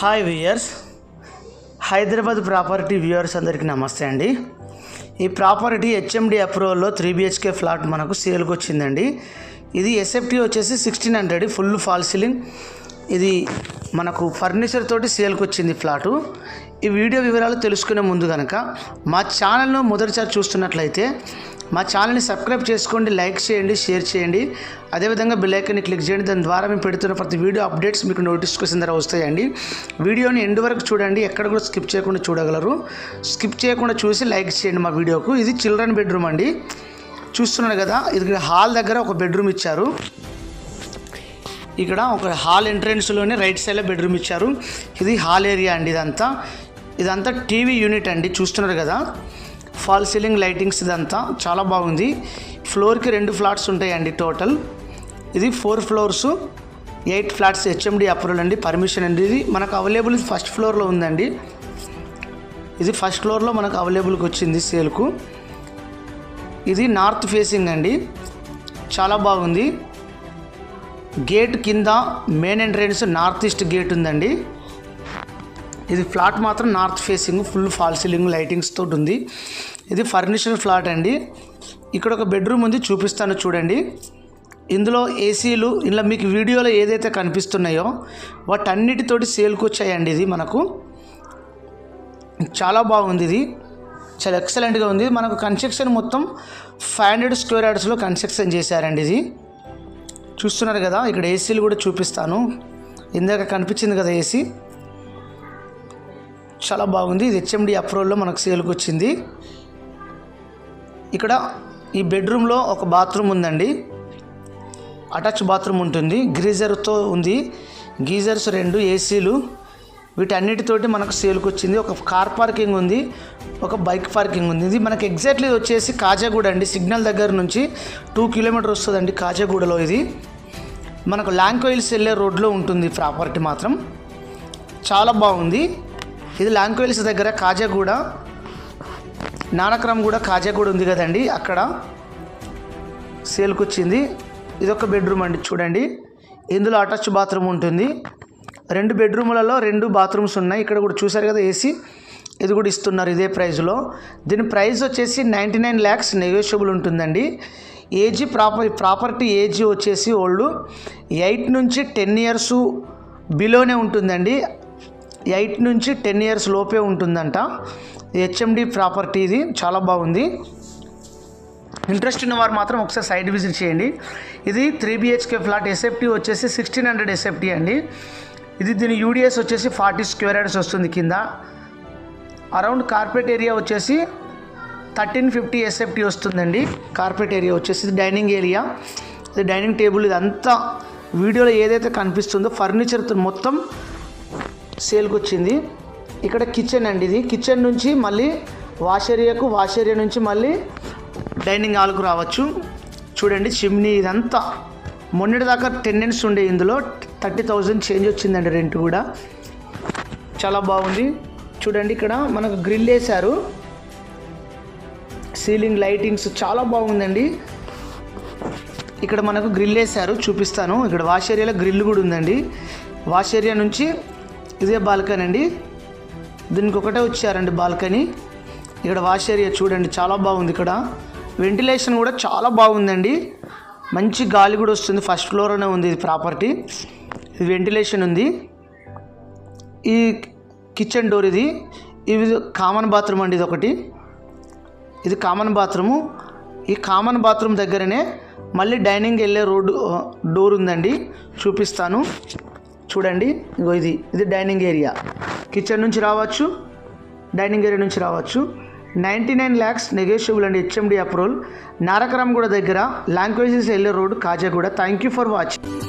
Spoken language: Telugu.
Hi viewers Hyderabad property viewers అందరికీ నమస్తే అండి. ఈ ప్రాపర్టీ హెచ్ఎండి అప్రూవల్లో త్రీ బిహెచ్కే ఫ్లాట్ మనకు సేల్కి వచ్చిందండి. ఇది ఎస్ఎఫ్టీ వచ్చేసి sixteen hundred full fall ceiling ఇది మనకు ఫర్నిచర్ తోటి సేల్కి వచ్చింది ఫ్లాటు ఈ వీడియో వివరాలు తెలుసుకునే ముందు కనుక మా ఛానల్ను మొదటిసారి చూస్తున్నట్లయితే మా ఛానల్ని సబ్స్క్రైబ్ చేసుకోండి లైక్ చేయండి షేర్ చేయండి. అదేవిధంగా బిల్లైకన్ని క్లిక్ చేయండి దాని ద్వారా మేము పెడుతున్న ప్రతి వీడియో అప్డేట్స్ మీకు నోటిఫికేషన్ ద్వారా వస్తాయండి. వీడియోని ఎండ్ వరకు చూడండి ఎక్కడ కూడా స్కిప్ చేయకుండా చూడగలరు. స్కిప్ చేయకుండా చూసి లైక్ చేయండి మా వీడియోకు. ఇది చిల్డ్రన్ బెడ్రూమ్ అండి. చూస్తున్నారు కదా ఇది హాల్ దగ్గర ఒక బెడ్రూమ్ ఇచ్చారు. ఇక్కడ ఒక హాల్ ఎంట్రెన్స్లోనే రైట్ సైడ్లో బెడ్రూమ్ ఇచ్చారు. ఇది హాల్ ఏరియా అండి ఇదంతా. ఇదంతా టీవీ యూనిట్ అండి చూస్తున్నారు కదా. ఫాల్ సీలింగ్ లైటింగ్స్ ఇదంతా చాలా బాగుంది. ఫ్లోర్కి రెండు ఫ్లాట్స్ ఉంటాయండి టోటల్. ఇది four floors eight flats HMD approval అండి పర్మిషన్ అండి. ఇది మనకు అవైలబుల్ ఫస్ట్ ఫ్లోర్లో ఉందండి. ఇది ఫస్ట్ ఫ్లోర్లో మనకు అవైలబుల్కి వచ్చింది సేల్కు. ఇది నార్త్ ఫేసింగ్ అండి. చాలా బాగుంది. గేట్ కింద main entrance north east gate ఉందండి. ఇది ఫ్లాట్ మాత్రం north facing full fall ceiling lightings తోటి ఉంది. ఇది ఫర్నిచర్ ఫ్లాట్ అండి. ఇక్కడ ఒక బెడ్రూమ్ ఉంది చూపిస్తాను చూడండి. ఇందులో ఏసీలు ఇలా మీకు వీడియోలో ఏదైతే కనిపిస్తున్నాయో వాటన్నిటితోటి సేల్కి వచ్చాయండి ఇది మనకు. చాలా బాగుంది ఇది. చాలా ఎక్సలెంట్గా ఉంది. మనకు కన్స్ట్రక్షన్ మొత్తం ఫైవ్ హండ్రెడ్ స్క్వేర్ యార్డ్స్లో కన్స్ట్రక్షన్ చేశారండి ఇది. చూస్తున్నారు కదా ఇక్కడ ఏసీలు కూడా చూపిస్తాను. ఇందాక కనిపించింది కదా ఏసీ. చాలా బాగుంది. ఇది హెచ్ఎండి అప్రూవల్లో మనకు సేల్కి వచ్చింది. ఇక్కడ ఈ బెడ్రూమ్లో ఒక బాత్రూమ్ ఉందండి. అటాచ్ బాత్రూమ్ ఉంటుంది. గ్రీజర్తో ఉంది. గీజర్స్ రెండు ఏసీలు వీటన్నిటితోటి మనకు సేల్కి వచ్చింది. ఒక కార్ పార్కింగ్ ఉంది. ఒక బైక్ పార్కింగ్ ఉంది. ఇది మనకి ఎగ్జాక్ట్లీ వచ్చేసి కాజాగూడ అండి. సిగ్నల్ దగ్గర నుంచి టూ కిలోమీటర్ వస్తుందండి కాజాగూడలో ఇది. మనకు లాంకోయిల్స్ వెళ్ళే రోడ్లో ఉంటుంది ప్రాపర్టీ మాత్రం. చాలా బాగుంది. ఇది లాంకోయిల్స్ దగ్గర కాజాగూడ నానక్రమ్ కూడా కాజాగూడ ఉంది కదండి అక్కడ సేల్కి వచ్చింది ఇది ఒక బెడ్రూమ్ అండి చూడండి. ఇందులో అటాచ్ బాత్రూమ్ ఉంటుంది. రెండు బెడ్రూములలో రెండు బాత్రూమ్స్ ఉన్నాయి. ఇక్కడ కూడా చూసారు కదా ఏసీ. ఇది కూడా ఇస్తున్నారు ఇదే ప్రైస్లో దీని ప్రైస్ వచ్చేసి నైంటీ నైన్ ల్యాక్స్ నెగోషియబుల్ ఉంటుందండి. ఏజీ ప్రాపర్ ప్రాపర్టీ ఏజీ వచ్చేసి ఓల్డ్ ఎయిట్ నుంచి టెన్ ఇయర్స్ బిలోనే ఉంటుందండి. ఎయిట్ నుంచి టెన్ ఇయర్స్ లోపే ఉంటుందంట. హెచ్ఎండి ప్రాపర్టీ ఇది చాలా బాగుంది. ఇంట్రెస్ట్ ఉన్నవారు మాత్రం ఒకసారి సైడ్ విజిట్ చేయండి. ఇది త్రీ బిహెచ్కే ఫ్లాట్ ఎస్ఎఫ్టీ వచ్చేసి సిక్స్టీన్ హండ్రెడ్ ఎస్ఎఫ్టీ అండి. ఇది దీని యూడిఎస్ వచ్చేసి ఫార్టీ స్క్వేర్ యార్డ్స్ వస్తుంది కింద. అరౌండ్ కార్పెట్ ఏరియా వచ్చేసి థర్టీన్ ఫిఫ్టీ ఎస్ఎఫ్టీ వస్తుందండి. కార్పెట్ ఏరియా వచ్చేసి ఇది డైనింగ్ ఏరియా. ఇది డైనింగ్ టేబుల్ ఇదంతా వీడియోలో ఏదైతే కనిపిస్తుందో ఫర్నిచర్ మొత్తం సేల్కి వచ్చింది ఇక్కడ కిచెన్ అండి ఇది. కిచెన్ నుంచి మళ్ళీ వాష్ ఏరియాకు వాష్ ఏరియా నుంచి మళ్ళీ డైనింగ్ హాల్కు రావచ్చు. చూడండి చిమ్నీ ఇదంతా. మొన్నటి దాకా టెన్నెంట్స్ ఉండే ఇందులో థర్టీ థౌజండ్ చేంజ్ వచ్చిందండి రెంట్ కూడా. చాలా బాగుంది. చూడండి ఇక్కడ మనకు గ్రిల్ వేశారు. సీలింగ్ లైటింగ్స్ చాలా బాగుందండి. ఇక్కడ మనకు గ్రిల్ వేశారు చూపిస్తాను. ఇక్కడ వాష్ ఏరియాలో గ్రిల్ కూడా ఉందండి. వాష్ ఏరియా నుంచి ఇదే బాల్కనీ అండి. దీనికి ఒకటే వచ్చారండి బాల్కనీ. ఇక్కడ వాష్ ఏరియా చూడండి చాలా బాగుంది ఇక్కడ. వెంటిలేషన్ కూడా చాలా బాగుందండి. మంచి గాలి కూడా వస్తుంది ఫస్ట్ ఫ్లోర్లోనే ఉంది ఇది ప్రాపర్టీ ఇది వెంటిలేషన్ ఉంది. ఈ కిచెన్ డోర్ ఇది. ఇది కామన్ బాత్రూమ్ అండి ఇది ఒకటి. ఇది కామన్ బాత్రూము ఈ కామన్ బాత్రూమ్ దగ్గరనే మళ్ళీ డైనింగ్ వెళ్ళే రోడ్డు డోర్ ఉందండి. చూపిస్తాను. చూడండి. ఇగో ఇది. ఇది డైనింగ్ ఏరియా. కిచెన్ నుంచి రావచ్చు. డైనింగ్ ఏరియా నుంచి రావచ్చు. Ninety nine lakhs negotiable and HMD approval. నారకరామ్ కూడా దగ్గర. లాంగ్వేజెస్ వెళ్ళే road Khajaguda. Thank you for watching